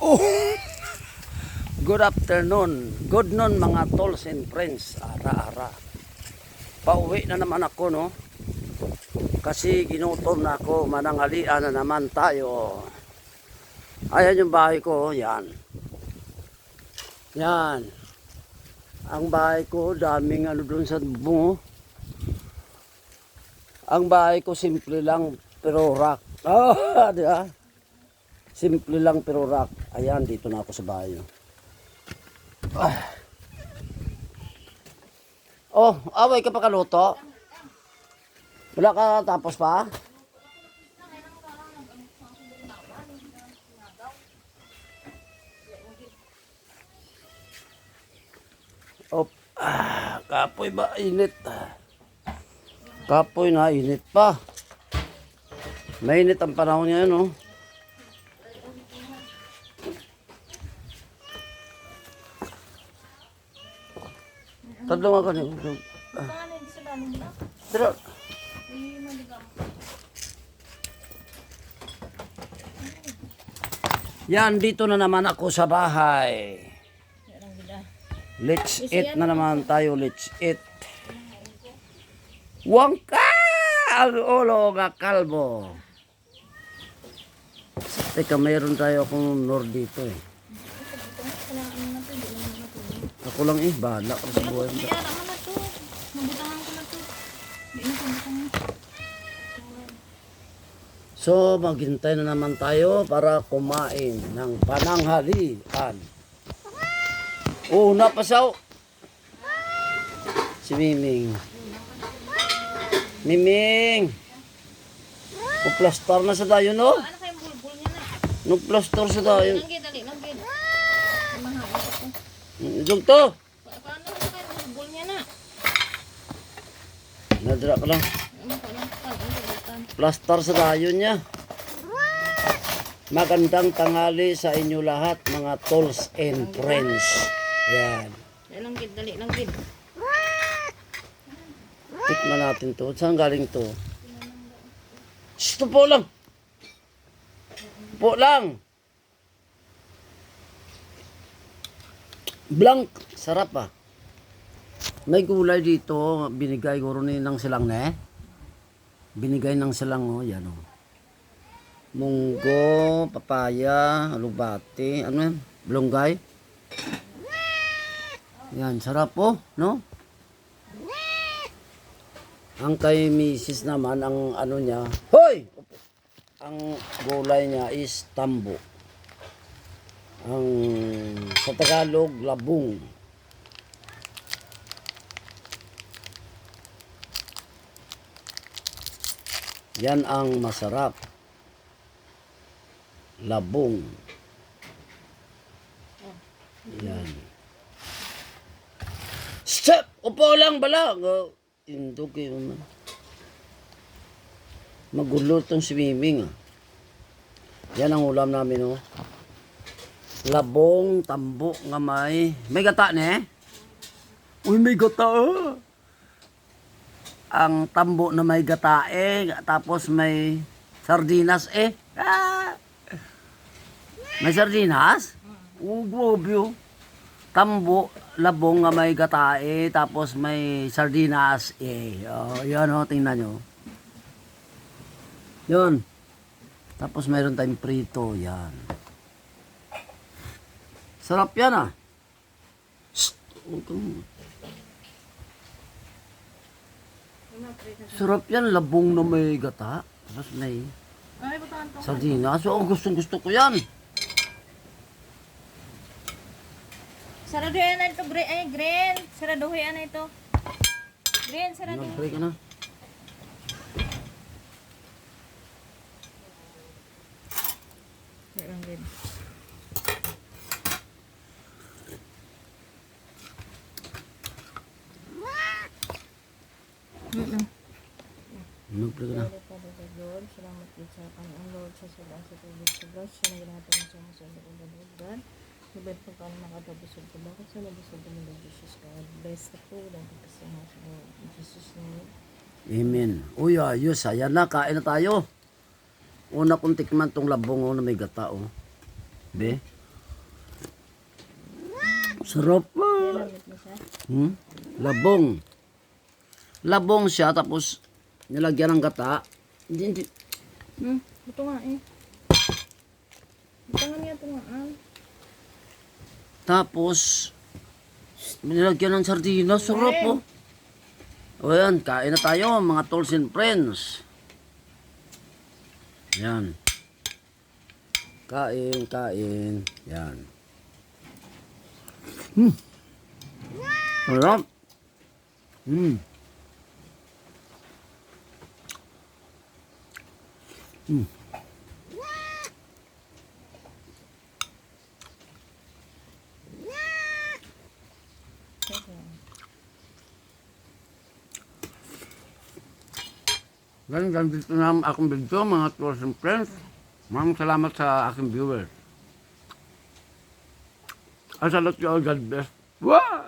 Oh! Good afternoon. Good noon mga tolls and friends. Ara-ara. Pauwi na naman ako no. Kasi ginutom na ako. Manangalian na naman tayo. Ayan yung bahay ko. Yan. Yan. Ang bahay ko, daming ano dun sa bungo. Ang bahay ko simple lang pero rock. Ah, di ba? Simple lang pero rock. Ayan, dito na ako sa bahay. oh. Ah. Oh, away ka pa kaluto? Wala ka tapos pa? Op, ah, kapoy ba init? Kapoy na init pa. Mainit ang panahon ngayon, no? Tadlo nga kanil. Paano hindi sa dalim na? Pero, yan, dito na naman ako sa bahay. Let's eat na naman tayo, let's eat. Wangka! Ang ulo nga kalbo. Teka, mayroon tayo akong nor dito eh. Kailangan ano na to, hindi naman na Ako lang eh, bahala ka sa buhay mo. Kaya naman na to. Mabutangan ko na to. Hindi na to, butangan. So, maghintay na naman tayo para kumain ng pananghalian. Pa siya. Si Miming. Miming! Kuplastar na sa tayo, no? Ano kayong bulbul niya na? Nagplastar sa tayo. Langgit, dali, langgit. Mahal ako. Dug to! Pa- Paano na kayong bulbul niya na? Nadra lang. Lang? Plastar sa tayo niya. Magandang tanghali sa inyo lahat, mga tolls and friends. Yan. Dali, langgit, dali, langgit. Tikman natin to. Saan galing to? Shh, po lang. Po lang. Blank. Sarap ah. May gulay dito. Binigay ko rin ng silang ne. Binigay ng silang oh. Yan oh. Munggo, papaya, alubati, ano yan? Blonggay. Yan, sarap po, no? Ang kay Mrs. naman, ang ano niya, Hoy! Ang gulay niya is tambo. Ang sa Tagalog, labong. Yan ang masarap. Labong. Yan. Stop! Upo lang bala. Go. Tindog kayo man. Magulo tong swimming ah. Yan ang ulam namin oh. Labong, tambo nga may. May gata ne? Uy, may gata ah. Ang tambo na may gata eh. Tapos may sardinas eh. Ah! May sardinas? Oh, grabe oh. Tambo, labong nga may gatae, tapos may sardinas eh. Oh, yan oh, tingnan nyo. Yun. Tapos mayroon tayong prito, yan. Sarap yan ah. Shh! Huwag kang- Sarap yan, labong na may gata. Tapos may sardinas. So, ang gustong gusto ko yan. Saraduhin na ito, green. Ay, green. Saraduhin na ito. Green, saraduhin. Nag-pray ka na. Dali, langgit. Nag-pray ka na. Father God, Lord, salamat din sa Panginoon Lord sa salang sa tubig sa Diyos. Siya na ginagawa sa mga sa Lord Lord God. Lubed pa paano makadabusog ko. Bakit sa nabusog ng Lord Jesus God? Bless food and pagkasama sa Lord. In Jesus name. Amen. Uy, ayos. Ayan na, kain na tayo. Una kong tikman tong labong oh, na may gata, oh. Be? Sarap mo siya. Hmm? Labong. Labong siya, tapos nilagyan ng gata. Hindi, hindi. Hmm, ito nga eh. Ito nga niya ito nga ah. Tapos, nilagyan ng sardinas. Sarap po. O yan, kain na tayo mga tools and friends. Yan. Kain, kain. Yan. Hmm. Sarap. Hmm. Ito. Ganun, dito na ang akong video, mga tools and friends. Maraming salamat sa aking viewers. Ay, salat ko, God bless. Wow!